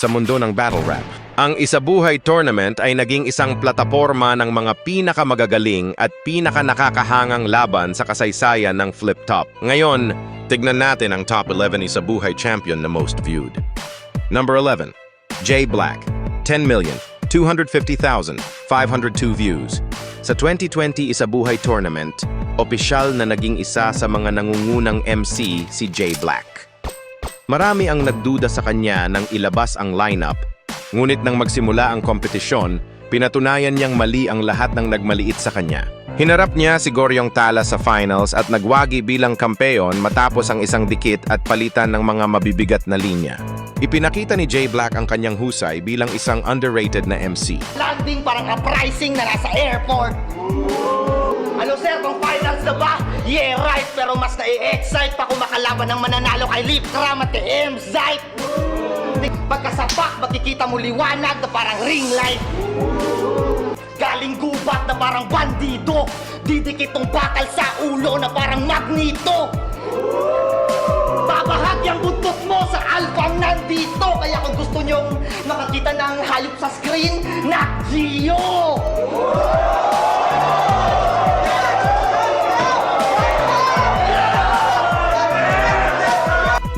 sa mundo ng battle rap. Ang Isabuhay Tournament ay naging isang plataporma ng mga pinakamagagaling at pinakanakakahangang laban sa kasaysayan ng flip top. Ngayon, tignan natin ang top 11 Isabuhay champion na most viewed. Number 11, Jay Black, 10,250,502 views. Sa 2020 Isabuhay Tournament, opisyal na naging isa sa mga nangungunang MC si Jay Black. Marami ang nagduda sa kanya nang ilabas ang lineup, ngunit nang magsimula ang kompetisyon, pinatunayan niyang mali ang lahat ng nagmaliit sa kanya. Hinarap niya si Goryong Tala sa finals at nagwagi bilang kampeon matapos ang isang dikit at palitan ng mga mabibigat na linya. Ipinakita ni Jay Black ang kanyang husay bilang isang underrated na MC. landing parang uprising na nasa airport. Ano sir, kung finals na ba? Yeah, right, pero mas na-excite pa kung makalaban ng mananalo kay Lip Kram at kay M. Zite. Pagkasapak, makikita mo liwanag na parang ring light. Galing gubat na parang bandido. Didikit tong bakal sa ulo na parang magneto. Babahag yung buntot mo sa alpang nandito Kaya kung gusto nyong makakita ng hayop sa screen Nat Geo!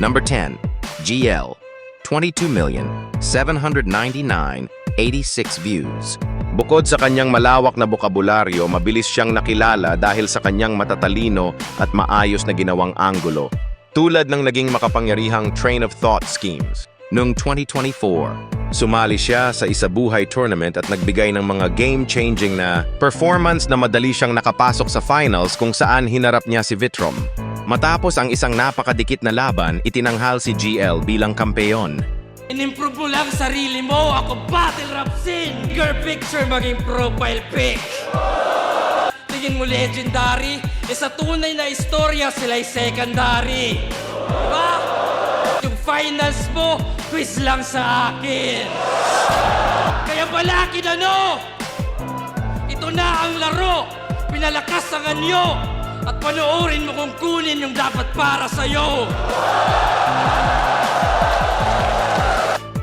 Number 10, GL, 22,799,86 views. Bukod sa kanyang malawak na bokabularyo, mabilis siyang nakilala dahil sa kanyang matatalino at maayos na ginawang anggulo, tulad ng naging makapangyarihang train of thought schemes. Noong 2024, sumali siya sa Isabuhay Tournament at nagbigay ng mga game-changing na performance na madali siyang nakapasok sa finals kung saan hinarap niya si Vitrom. Matapos ang isang napakadikit na laban, itinanghal si GL bilang kampeon. In-improve mo lang sarili mo. Ako battle rap scene. Bigger picture maging profile pic. Tingin mo legendary? E sa tunay na istorya, sila'y secondary. Diba? Yung finals mo, quiz lang sa akin. Kaya balakin ano? Ito na ang laro. Pinalakas ang anyo. At panoorin mo kung kunin yung dapat para sa'yo.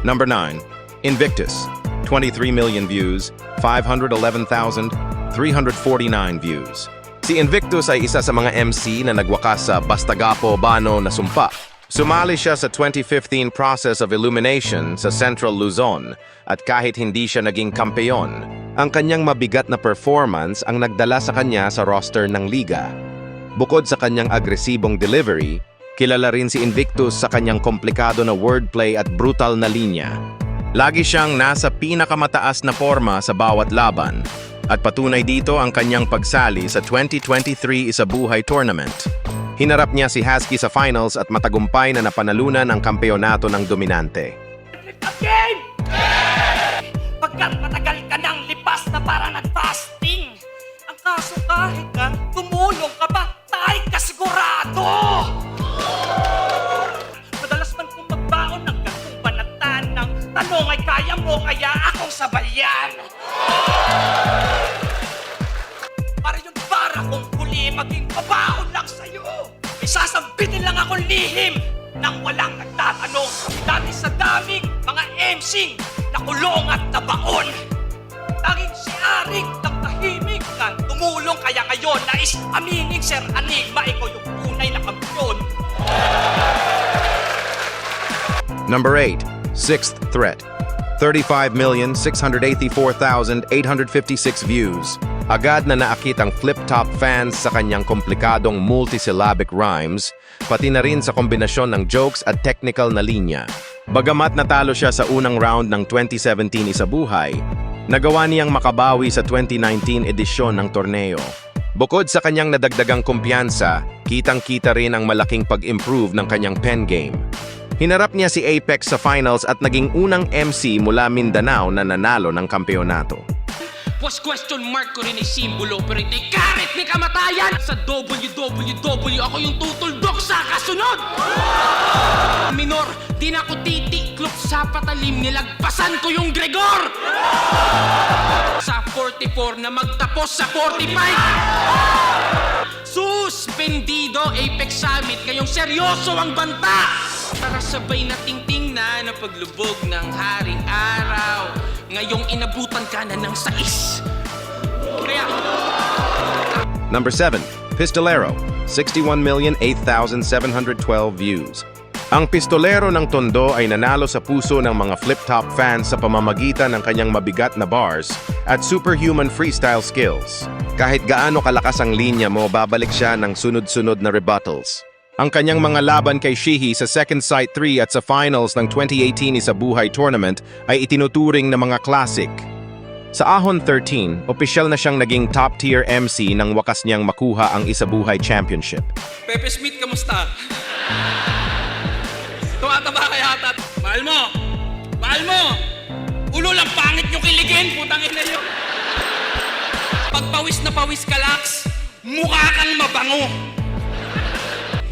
Number 9, Invictus, 23 million views, 511,349 views. Si Invictus ay isa sa mga MC na nagwakas sa Bastagapo Bano na sumpa. Sumali siya sa 2015 process of illumination sa Central Luzon at kahit hindi siya naging kampeon, ang kanyang mabigat na performance ang nagdala sa kanya sa roster ng liga. Bukod sa kanyang agresibong delivery, kilala rin si Invictus sa kanyang komplikado na wordplay at brutal na linya. Lagi siyang nasa pinakamataas na forma sa bawat laban at patunay dito ang kanyang pagsali sa 2023 Isabuhay Tournament. Hinarap niya si Husky sa finals at matagumpay na napanalunan ang kampeonato ng dominante. Again! Pagkat matagal ka nang lipas na para nag-fasting. Ang kaso kahit ka, tumulong ka ka sigurado! Madalas man kung magbaon ng gatong banatan ng tanong ay kaya mo kaya akong sabayan. Para yung para kong huli maging babaon lang sa'yo. May sasambitin lang akong lihim nang walang nagtatanong. Dati sa daming mga MC na kulong at nabaon. Tanging si Arik ng tahimik na tumulong kaya ngayon nais aminin Sir Anigma ikaw yung tunay na kampiyon. Number 8, Sixth Threat. 35,684,856 views. Agad na naakit ang flip-top fans sa kanyang komplikadong multisyllabic rhymes, pati na rin sa kombinasyon ng jokes at technical na linya. Bagamat natalo siya sa unang round ng 2017 Isabuhay, nagawa niyang makabawi sa 2019 edisyon ng torneo. Bukod sa kanyang nadagdagang kumpiyansa, kitang-kita rin ang malaking pag-improve ng kanyang pen game. Hinarap niya si Apex sa finals at naging unang MC mula Mindanao na nanalo ng kampeonato. Was question mark ko rin ay simbolo pero ito'y karit ni kamatayan! Sa WWW ako yung tutuldok sa kasunod! Minor, di na ako titiklop sa patalim nilagpasan ko yung Gregor! Sa 44 na magtapos sa 45! Suspendido Apex Summit, kayong seryoso ang banta! Tara sabay na tingting na na paglubog ng haring araw. Ngayong inabutan ka na ng sais. Kaya, Number 7. Pistolero, 61,008,712 views. Ang pistolero ng Tondo ay nanalo sa puso ng mga flip-top fans sa pamamagitan ng kanyang mabigat na bars at superhuman freestyle skills. Kahit gaano kalakas ang linya mo, babalik siya ng sunod-sunod na rebuttals. Ang kanyang mga laban kay Shihi sa Second Sight 3 at sa finals ng 2018 Isa Buhay Tournament ay itinuturing na mga classic. Sa Ahon 13, opisyal na siyang naging top-tier MC nang wakas niyang makuha ang Isabuhay Championship. Pepe Smith, kamusta? Tumataba ka yata. Mahal mo! Mahal mo! Ulo lang pangit nyo kiligin, putang ina nyo. Pag pawis na pawis ka, Lax, mukha kang mabango.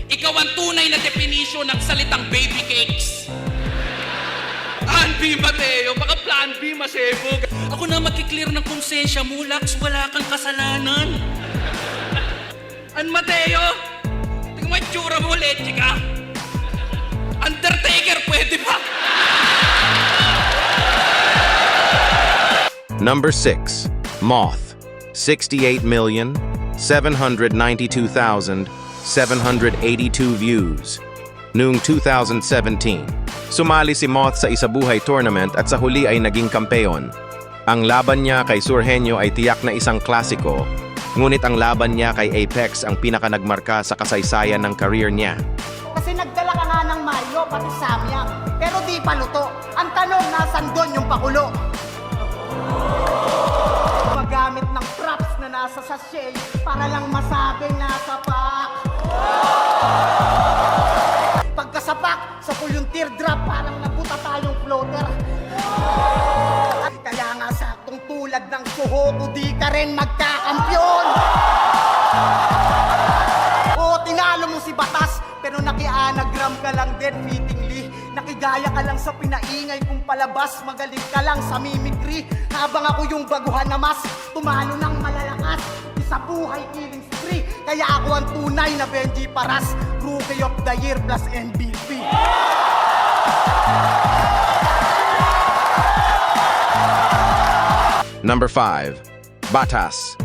Ikaw ang tunay na definition ng salitang baby cakes. Plan B, Mateo. Baka plan B, masebog. Ako na magkiklear ng konsensya mo, Lax. Wala kang kasalanan. An Mateo? Tingnan tsura mo, leche ka. Undertaker, pwede ba? Number 6. Moth, 68,792,782 views. Noong 2017, sumali si Moth sa Isabuhay Tournament at sa huli ay naging kampeon. Ang laban niya kay Surhenyo ay tiyak na isang klasiko, ngunit ang laban niya kay Apex ang pinaka nagmarka sa kasaysayan ng career niya. Kasi nagdala ka nga ng Mario, pati Samyang. Pero di pa luto. Ang tanong, nasan doon yung pakulo? Magamit ng props na nasa sachet para lang masabing nasa pack. Pagkasapak, sa pool yung teardrop, parang nabuta tayong floater. At kaya nga saktong tulad ng suhoko, di ka rin magkakampyon. Oo, tinalo mo si Batas, pero naki-anagram ka lang din fittingly. Nakigaya ka lang sa pinaingay kung palabas, magaling ka lang sa mimikry. Habang ako yung baguhan na mas, tumalo ng malalakas. Isa buhay killing spree, kaya ako ang tunay na Benji Paras, Rookie of the Year plus MVP. Number 5. Batas.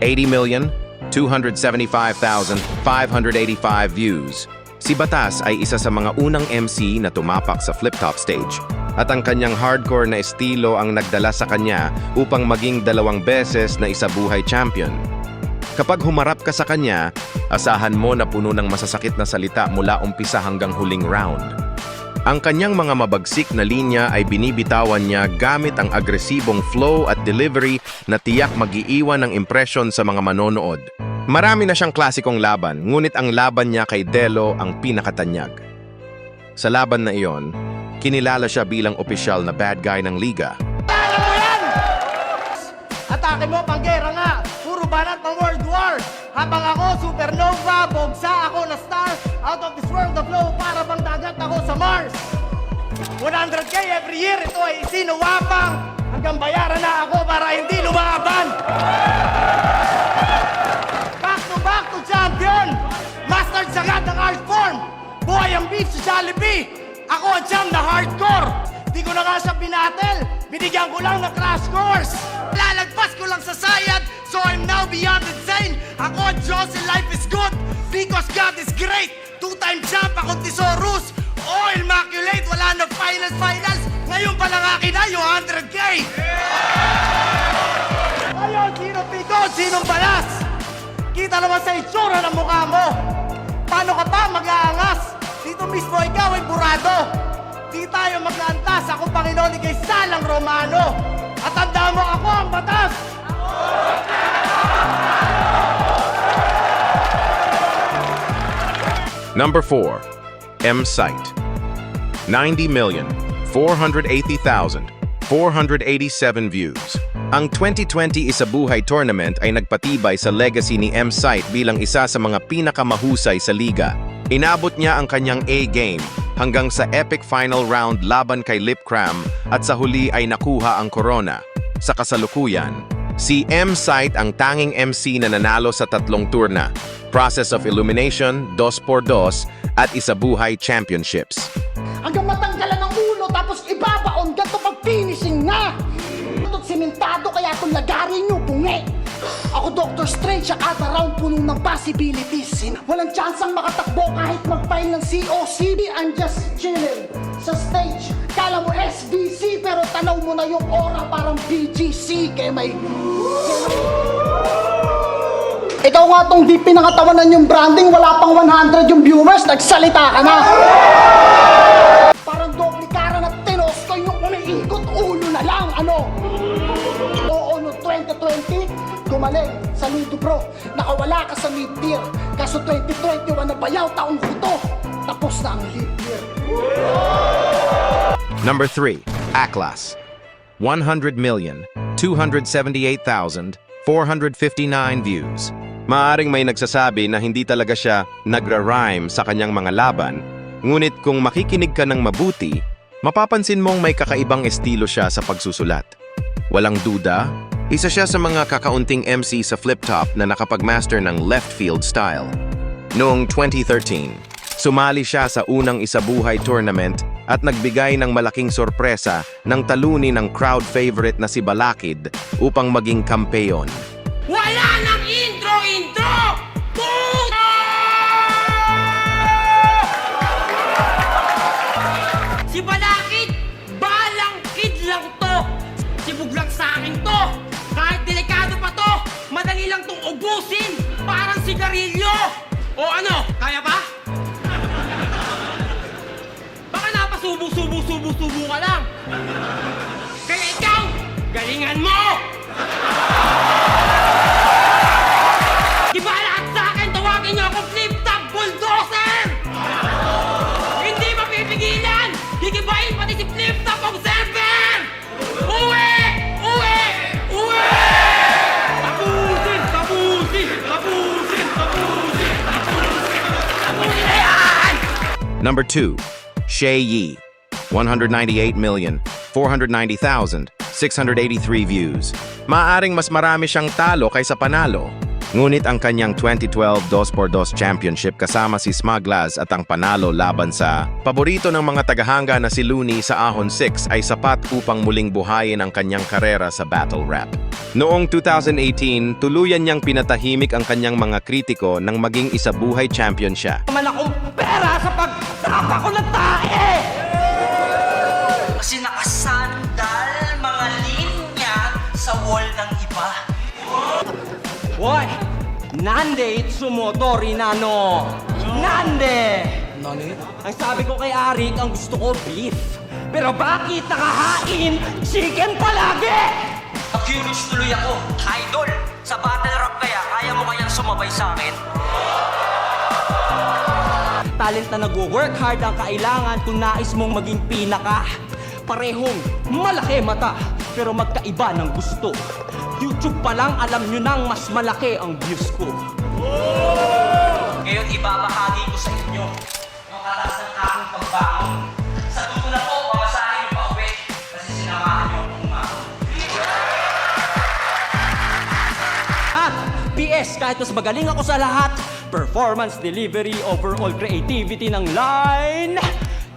80,275,585 views. Si Batas ay isa sa mga unang MC na tumapak sa flip-top stage. At ang kanyang hardcore na estilo ang nagdala sa kanya upang maging dalawang beses na isabuhay champion. Kapag humarap ka sa kanya, asahan mo na puno ng masasakit na salita mula umpisa hanggang huling round. Ang kanyang mga mabagsik na linya ay binibitawan niya gamit ang agresibong flow at delivery na tiyak magiiwan ng impresyon sa mga manonood. Marami na siyang klasikong laban, ngunit ang laban niya kay Delo ang pinakatanyag. Sa laban na iyon, kinilala siya bilang opisyal na bad guy ng liga. Atake mo yan! Atake mo, panggera nga! Puro banat ng World War! Habang ako, supernova, bogsa ako na star, out of this world of flow, para bang dagat ako sa Mars! 100k every year, ito ay isinuwapang hanggang na ako para hindi lumaban! Back to back to champion! Mastered sagad ng art form! Buhay ang beef sa Jollibee! Ako ang champ na hardcore! Di ko na nga siya binatel! Binigyan ko lang ng crash course! Lalagpas ko lang sa sayad, so I'm now beyond insane! Ako ang Diyos and life is good because God is great! Two-time champ ako Thesaurus! Oh, immaculate! Wala akin na yung 100k! Ayun, sino piko, sinong balas? Kita naman sa itsura ng mukha mo. Paano ka pa mag-aangas? Dito mismo ikaw ay burado. Di tayo mag-aantas. Ako Panginoon ni kay Salang Romano. At tanda mo ako ang batas. Number 4. M-Site 90,480,487 views. Ang 2020 Isabuhay Tournament ay nagpatibay sa legacy ni M-Site bilang isa sa mga pinakamahusay sa liga. Inabot niya ang kanyang A-game hanggang sa epic final round laban kay Lip Cram at sa huli ay nakuha ang corona. Sa kasalukuyan, si M-Site ang tanging MC na nanalo sa tatlong turna, Process of Illumination, 2x2, at Isabuhay Championships. Hanggang matanggalan ng ulo tapos ibabaon ganito pag finishing na. Ito't simentado kaya itong lagarin nyo bungi. Ako Dr. Strange siya kada round puno ng possibilities. Walang chance ang makatakbo kahit mag-file ng COCB. I'm just chilling sa stage. Kala mo SBC pero tanaw mo na yung aura parang BGC kaya may... Ikaw nga tong di pinangatawanan yung branding, wala pang 100 yung viewers, nagsalita ka na! Parang doble kara na tinostoy nung umiikot ulo na lang, ano? Oo, no 2020, gumaling sa Ludo Bro. Nakawala ka sa mid-tier. Kaso 2021 na bayaw taong huto. Tapos na ang lead year. Number 3, Aklas. 100,278,459 views. Maaring may nagsasabi na hindi talaga siya nagra-rhyme sa kanyang mga laban, ngunit kung makikinig ka ng mabuti, mapapansin mong may kakaibang estilo siya sa pagsusulat. Walang duda, isa siya sa mga kakaunting MC sa flip top na nakapag-master ng left field style. Noong 2013, sumali siya sa unang isabuhay tournament at nagbigay ng malaking sorpresa ng talunin ng crowd favorite na si Balakid upang maging kampeon. Wala nang sigarilyo. O ano, kaya pa? Baka napasubo-subo-subo-subo ka lang. Kaya ikaw, galingan mo! Number 2, Shay Yi. 198,490,683 views. Maaring mas marami siyang talo kaysa panalo. Ngunit ang kanyang 2012 2x2 Championship kasama si Smaglas at ang panalo laban sa paborito ng mga tagahanga na si Looney sa Ahon 6 ay sapat upang muling buhayin ang kanyang karera sa battle rap. Noong 2018, tuluyan niyang pinatahimik ang kanyang mga kritiko nang maging isabuhay champion siya. Man akong pera sa pagtapa ko ng tae! Kasi nakasandal mga linya sa wall ng iba. Hoy! Nande itsumotori nano! Nande! Nani? Ang sabi ko kay Arik, ang gusto ko beef. Pero bakit nakahain chicken palagi? Na-curious tuloy ako, idol. Sa battle rap kaya, kaya mo kayang sumabay sa akin? Talent na nagwo-work hard ang kailangan kung nais mong maging pinaka. Parehong malaki mata, pero magkaiba ng gusto. YouTube pa lang alam nyo nang mas malaki ang views ko. Ngayon, ibabahagi ko sa inyo yung katas ng aking pagbangon. Sa dulo na po, pamasahin yung pauwi kasi sinamahan niyo akong umahon. At PS, kahit mas magaling ako sa lahat, performance, delivery, overall creativity ng line,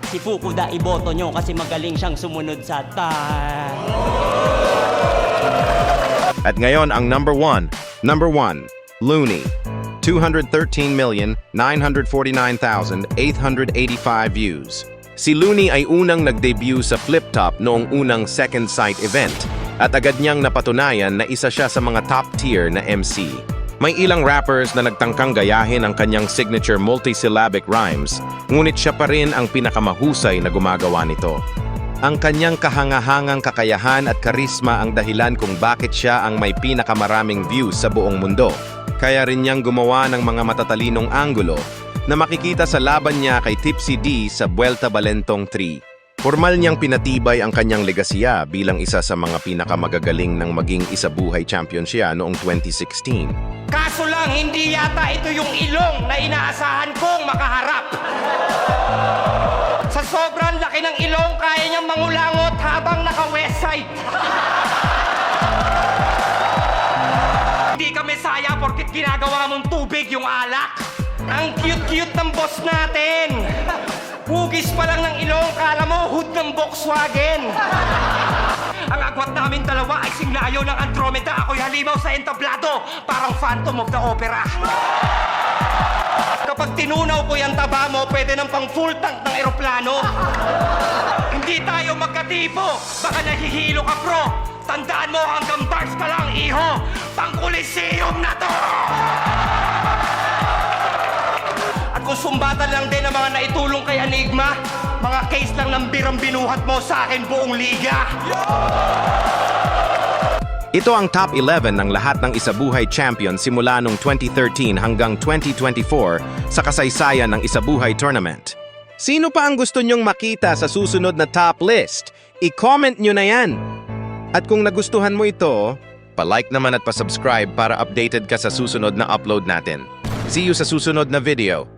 si Fukuda iboto nyo kasi magaling siyang sumunod sa time. At ngayon ang number 1. Number 1, Looney. 213,949,885 views. Si Looney ay unang nag-debut sa Flip Top noong unang Second Sight event at agad niyang napatunayan na isa siya sa mga top tier na MC. May ilang rappers na nagtangkang gayahin ang kanyang signature multisyllabic rhymes, ngunit siya pa rin ang pinakamahusay na gumagawa nito. Ang kanyang kahangahangang kakayahan at karisma ang dahilan kung bakit siya ang may pinakamaraming views sa buong mundo. Kaya rin niyang gumawa ng mga matatalinong anggulo na makikita sa laban niya kay Tipsy D sa Vuelta Balentong 3. Formal niyang pinatibay ang kanyang legasiya bilang isa sa mga pinakamagagaling ng maging isabuhay champion siya noong 2016. Kaso lang, hindi yata ito yung ilong na inaasahan kong makaharap. Sa sobrang laki ng ilong, kaya niyang mangulangot habang naka-west side. Hindi ka mesaya porkit ginagawa mong tubig yung alak. Ang cute-cute ng boss natin! Hugis pa lang ng ilong, kala mo hood ng Volkswagen! Ang agwat namin dalawa ay singlayo ng Andromeda. Ako'y halimaw sa entablado, parang Phantom of the Opera. Kapag tinunaw ko yung taba mo, pwede ng pang full tank ng eroplano. Hindi tayo magkatipo, baka nahihilo ka bro. Tandaan mo hanggang bars ka lang, iho. Pang Coliseum na to! At kung sumbatan lang din ang mga naitulong kay Enigma, mga case lang ng birang binuhat mo sa akin buong liga. Ito ang top 11 ng lahat ng isabuhay champion simula noong 2013 hanggang 2024 sa kasaysayan ng isabuhay tournament. Sino pa ang gusto nyong makita sa susunod na top list? I-comment nyo na yan! At kung nagustuhan mo ito, pa-like naman at pa-subscribe para updated ka sa susunod na upload natin. See you sa susunod na video.